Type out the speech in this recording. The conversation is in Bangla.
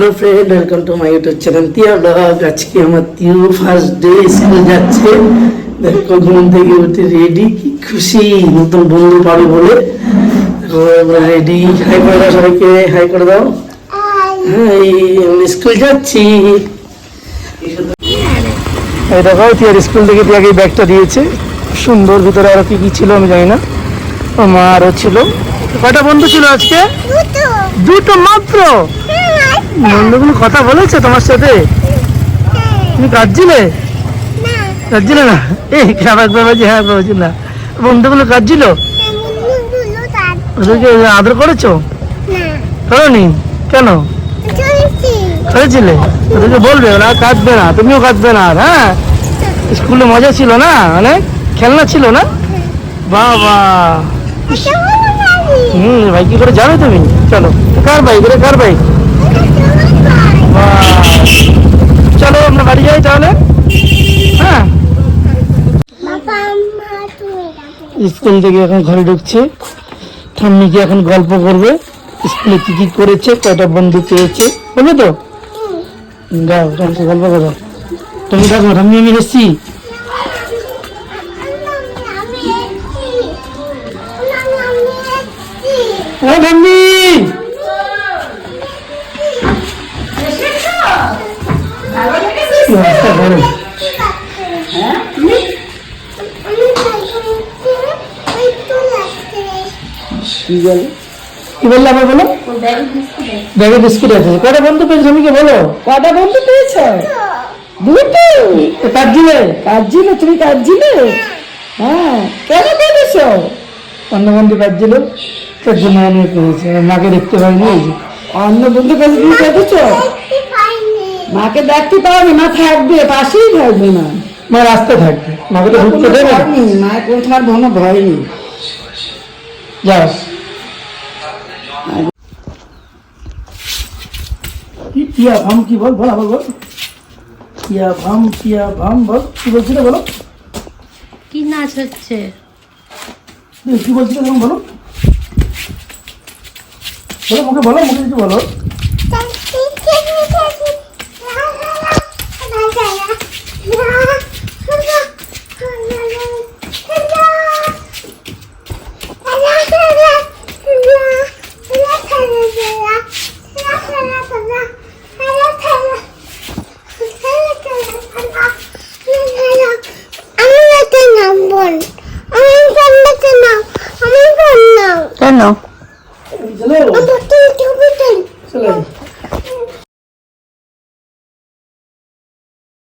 Hello friend welcome to my YouTube channel Tiya blog আজকে আমার টিউ ফার্স্ট ডে স্কুল যাচ্ছে। দেখো ঘুম থেকে উঠে রেডি কি খুশি। নতুন বন্ধু পাবে বলে। রেডি হাই করে দাও সবাইকে। হাই করে দাও। এই আমি স্কুল যাচ্ছি। এই দেখো তিয়ার স্কুল থেকে তিয়াকে ব্যাগটা দিয়েছে। সুন্দর ভিতরে আরও কি কি ছিল আমি জানি না। মা আরও ছিল। কয়টা বন্ধু ছিল আজকে? দুটো মাত্র? বন্ধুগুলো কথা বলেছে তোমার সাথে? তুমি কাঁদছিলে? কাঁদছিলে না? এই, খাবার বাবাজি হ্যাঁ বাবাজি না। বন্ধুগুলো কাঁদছিল? ওদেরকে আদর করেছ? করনি? কেন? করেছিলে? ওদেরকে বলবে, ওরা কাঁদবে না, তুমিও কাঁদবে না আর হ্যাঁ? স্কুলে মজা ছিল না? অনেক? খেলনা ছিল না? বাবা! হুম, ভাই, কি করে যাবে তুমি? চলো, কার বাইক রে কার বাইক। চলো আমরা বাড়ি যাই তাহলে। হ্যাঁ। স্কুল থেকে এখন ঘরে ঢুকছে। ঠাম্মিকে এখন গল্প করবে? স্কুলে কি কি করেছে? কয়টা বন্ধু পেয়েছে? বলবে তো? যাও ঠাম্মিকে গল্প করো। তুমি দেখো ঠাম্মি আমি এসেছি। ও ঠাম্মি। কি অবস্থা করো? কি বললে আবার বলো? ব্যাগে বিস্কুট আছে। কটা বন্ধু পেয়েছ ঠাম্মিকে বলো? কটা বন্ধু পেয়েছ? দুটো। তো দিলে কাঁদছিলে? তুমি কাঁদছিলে? হ্যাঁ। কেন কেঁদেছ? অন্য বন্ধু জন্য মাকে দেখতে পাইনি। অন্য বন্ধু কাছে তুমি কেঁদেছ? মাকে দেখতে পাওনি মা থাকবে পাশেই থাকবে না মা রাস্তায় থাকবে মাকে তো ঢুকতে দেবে না। মা কোনো তোমার কোনো ভয় নেই। যাও। কি টিয়া ভাম কি বল বল বল টিয়া ভাম টিয়া ভাম বল। কি বলছিল বলো। কি নাচ হচ্ছে? কি বলছিল বলো বলো। মুখে বলো মুখে কিছু বলো।